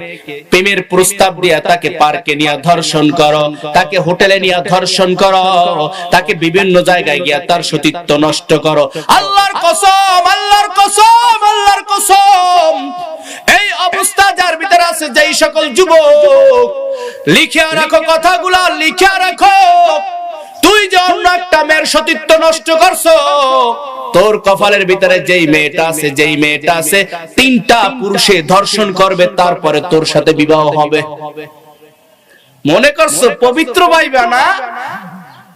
মেয়েকে প্রেমের প্রস্তাব দিয়া তাকে পার্কে নিয়ে ধর্ষণ করো, তাকে হোটেলে নিয়ে ধর্ষণ করো, তাকে বিভিন্ন জায়গায় গিয়া তার সতীত্ব নষ্ট করো। আল্লাহর কসম আল্লাহর কসম আল্লাহর কসম। এই অবস্থা যার ভিতরে আছে যেই সকল যুবক লিখে রাখো কথাগুলা লিখে রাখো। ধর্ষণ করবে, তারপরে তোর সাথে বিবাহ হবে। মনে করছ, পবিত্র পাইবা না?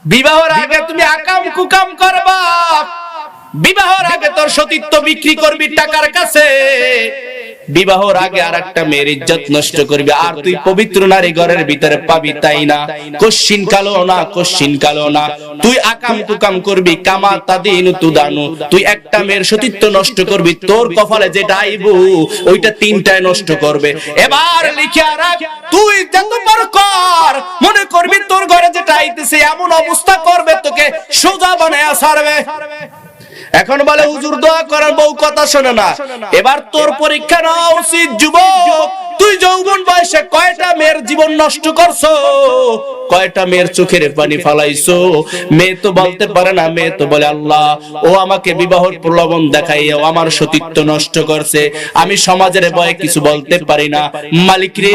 বিবাহের আগে তুমি আকাম কুকাম করবা। বিবাহের আগে তোর সতীত্ব বিক্রি করবি টাকার কাছে। বিবাহর আগে আর একটা মেয়ের ইজ্জত নষ্ট করবি। আর তুই পবিত্র নারী ঘরের ভিতরে পাবি তাই না? কশ্চিন কালো না, কশ্চিন কালো না। তুই আকাম কুকাম করবি, কামা তাদিনু তুদানু। তুই একটা মেয়ের সতীত্ব নষ্ট করবি, তোর কপালে যেটা আইবু ওইটা তিনটায় নষ্ট করবে। এবার লিখে রাখ, তুই যতবার কর, মনে করবি তোর ঘরে যেটা আইতেছে, এমন অবস্থা করবে তোকে সোজা বানায় সারবে এখন বলে হুজুর দোয়া করার বউ কথা শোনে না। এবার তোর পরীক্ষা নেওয়া উচিত যুবক। তুই যৌবন বয়সে কয়টা মেয়ের জীবন নষ্ট করছ? কয়টা মেয়ের চোখের পানি ফালাইছো? মেয়ে তো বলতে পারে না, মেয়ে তো বলে আল্লাহ, ও আমাকে বিবাহর প্রলোভন দেখাইয়া ও আমার সতীত্ব নষ্ট করছে। আমি সমাজের ভয়ে কিছু বলতে পারি না। মালিক রে,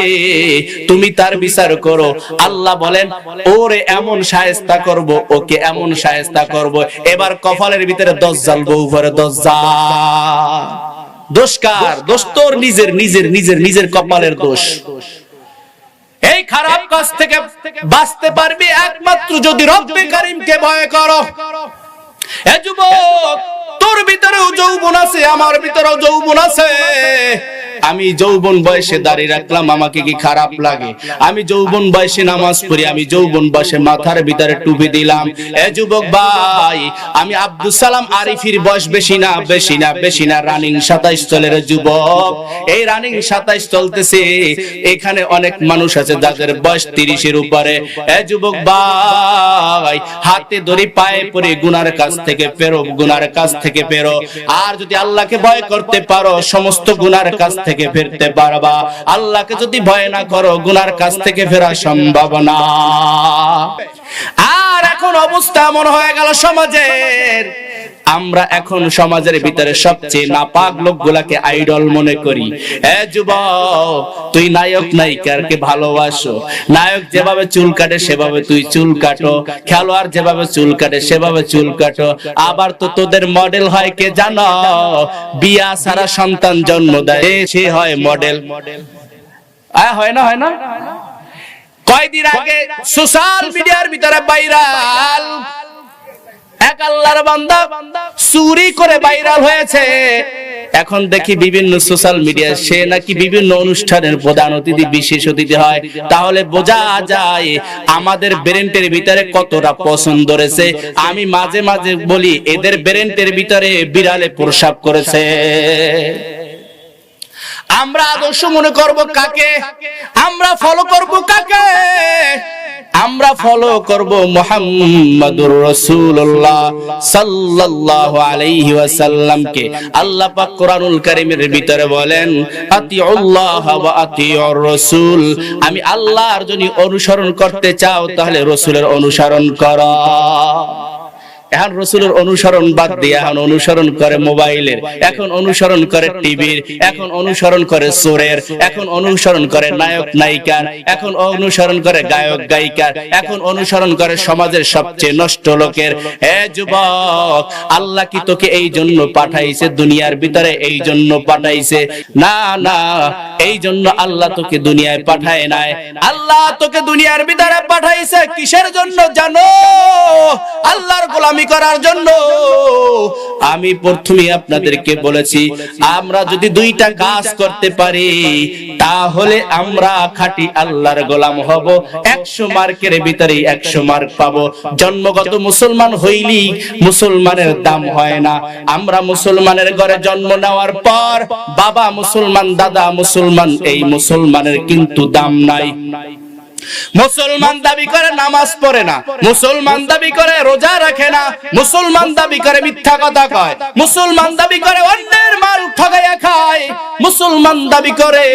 তুমি তার বিচার করো। আল্লাহ বলেন, ওরে এমন সায়স্তা করব, ওকে এমন সায়স্তা করব। এবার কপালের ভিতরে দশ জাল বউ ভরে দশ জাল দোষ দোস্তর নিজের নিজের নিজের নিজের কপালের দোষ। এই খারাপ কাজ থেকে বাঁচতে পারবি একমাত্র যদি রব্বে কারিমকে ভয় করো। এ যুবক তোর ভিতরেও যৌবন আছে, আমার ভিতরেও যৌবন আছে। আমি যৌবন বয়সে দাঁড়িয়ে রাখলাম, আমাকে কি খারাপ লাগে? আমি যৌবন বয়সে নামাজ পড়ি, আমি যৌবন বয়সে মাথার ভিতরে টুপি দিলাম। এ যুবক ভাই, আমি আব্দুল সালাম আরিফির বয়স বেশি না বেশি না বেশি না, রানিং সাতাইশ চলের যুবক। এই রানিং সাতাইশ চলতেছে, এখানে অনেক মানুষ আছে যাদের বয়স তিরিশের উপরে। এ যুবক ভাই, হাতে ধরি পায়ে পড়ে গুনার কাছ থেকে ফেরো গুনার কাছ থেকে ফেরো আর যদি আল্লাহকে ভয় করতে পারো সমস্ত গুনার কাছ থেকে ফিরতে পারবা। আল্লাহকে যদি ভয় না করো গুনার কাছ থেকে ফেরা সম্ভব না। আর এখন অবস্থা এমন হয়ে গেল সমাজের। আমরা এখন সমাজের ভিতরে সবচেয়ে নাপাক লোকগুলাকে আইডল মনে করি। এ যুবক তুই নায়ক নায়িকারকে ভালোবাসো। নায়ক যেভাবে চুল কাটে সেভাবে তুই চুল কাটো। খেলোয়াড় যেভাবে চুল কাটে সেভাবে চুল কাটো। আবার তো তোদের মডেল হয় কে জানো? বিয়া সারা সন্তান জন্ম দেয়। সে হয় মডেল হয় না হয় না? কয়দিন আগে সোশ্যাল মিডিয়ার ভিতরে ভাইরাল এক আল্লাহর বান্দা চুরি করে ভাইরাল হয়েছে। এখন দেখি বিভিন্ন সোশ্যাল মিডিয়া সে নাকি বিভিন্ন অনুষ্ঠানের প্রধান অতিথি, বিশেষ অতিথি হয়। তাহলে বোঝা যায় আমাদের ব্রেন্টের ভিতরে কতটা পছন্দ রয়েছে। আমি মাঝে মাঝে বলি, এদের ব্রেন্টের ভিতরে বিড়ালে প্রসাব করেছে। আমরা আদর্শ মনে করব কাকে? আমরা ফলো করব কাকে? আমরা ফলো করব মুহাম্মাদুর রাসূলুল্লাহ সাল্লাল্লাহু আলাইহি ওয়াসাল্লামকে। আল্লাহ পাক কোরআনুল কারীমের ভিতরে বলেন, আতিউল্লাহ ওয়া আতিউর রাসূল। আমি আল্লাহর যদি অনুসরণ করতে চাও, তাহলে রাসূলের অনুসরণ করো। এখন রসুলের অনুসরণ বাদ দিয়ে এখন অনুসরণ করে মোবাইলের, এখন অনুসরণ করে টিভির, এখন অনুসরণ করে সোরের, এখন অনুসরণ করে নায়ক নায়িকার, এখন অনুসরণ করে গায়ক গায়িকার, এখন অনুসরণ করে সমাজের সবচেয়ে নষ্ট লোকের। হে যুবক, আল্লাহ কি তোকে এই জন্য পাঠাইছে? দুনিয়ার ভিতরে এই জন্য পাঠাইছে? না না, এই জন্য আল্লাহ তোকে দুনিয়ায় পাঠায় নাই। আল্লাহ তোকে দুনিয়ার ভিতরে পাঠাইছে। কিসের জন্য জানো? আল্লাহর গোলামি করার জন্য। আমি প্রথমে আপনাদেরকে বলেছি, আমরা যদি দুইটা কাজ করতে পারি, তাহলে আমরা খাঁটি আল্লাহর গোলাম হব। একশো মার্কের ভিতরে একশো মার্ক পাবো। জন্মগত মুসলমান হইলি মুসলমানের দাম হয় না। আমরা মুসলমানের ঘরে জন্ম নেওয়ার পর বাবা মুসলমান, দাদা মুসলমান, এই মুসলমানের কিন্তু দাম নাই। মুসলমান দাবি করে নামাজ পড়ে না, মুসলমান দাবি করে রোজা রাখে না, মুসলমান দাবি করে মিথ্যা কথা কয়, মুসলমান দাবি করে অন্যের মাল ঠগাইয়া খায়, মুসলমান দাবি করে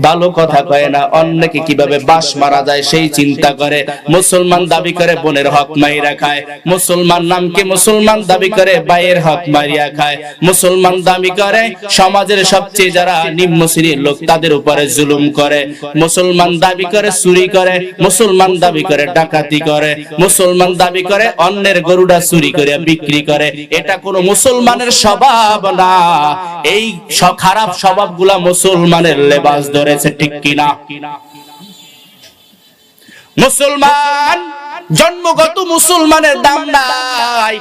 ভালো কথা কয় না, অন্যকে কীভাবে বাস মারা যায় সেই চিন্তা করে। মুসলমান দাবি করে বোনের হক মাইরা খায়। মুসলমান নামকে মুসলমান দাবি করে ভাইয়ের হক মারিয়া খায়। মুসলমান দাবি করে সমাজের সবচেয়ে যারা নিম্ন শ্রেণির লোক, তাদের উপরে জুলুম করে। মুসলমান দাবি করে চুরি করে। মুসলমান দাবি করে ডাকাতি করে। মুসলমান দাবি করে অন্যের গরুটা চুরি করে বিক্রি করে। এটা কোনো মুসলমানের স্বভাব না। এই খারাপ স্বভাবগুলা মুসলমানের লেবাস ধরেছে ঠিক কিনা? মুসলমান, জন্মগত মুসলমানের দাম নাই।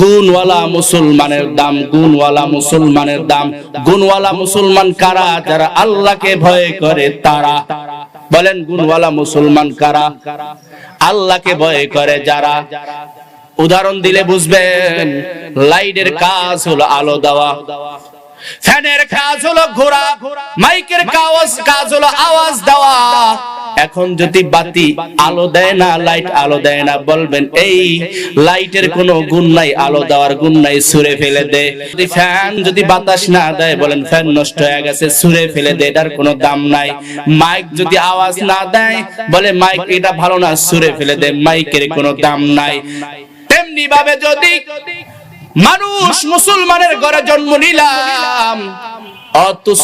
গুণওয়ালা মুসলমানের দাম, গুণওয়ালা মুসলমানের দাম। গুণওয়ালা মুসলমান কারা? যারা আল্লাহকে ভয় করে, তারা। বলেন, গুণওয়ালা মুসলমান কারা? আল্লাহকে ভয় করে যারা? উদাহরণ দিলে বুঝবেন, লাইটের কাজ হলো আলো দেওয়া। ফ্যানের কাজ হলো ঘোরা মাইকের কাজ কাজ হলো আওয়াজ দেওয়া। এখন যদি বাতি আলো দেয় না, লাইট আলো দেয় না, বলবেন, এই লাইটের কোনো গুণ নাই, আলো দেওয়ার গুণ নাই সুরে ফেলে দে। যদি ফ্যান যদি বাতাস না দেয়, বলেন, ফ্যান নষ্ট হয়ে গেছে সুরে ফেলে দে, এটার কোনো দাম নাই। মাইক যদি আওয়াজ না দেয়, বলে, মাইক, এটা ভালো না সুরে ফেলে দে, মাইকের কোনো দাম নাই। তেমনি ভাবে যদি মানুষ মুসলমানের ঘরে জন্ম নিলাম। অথচ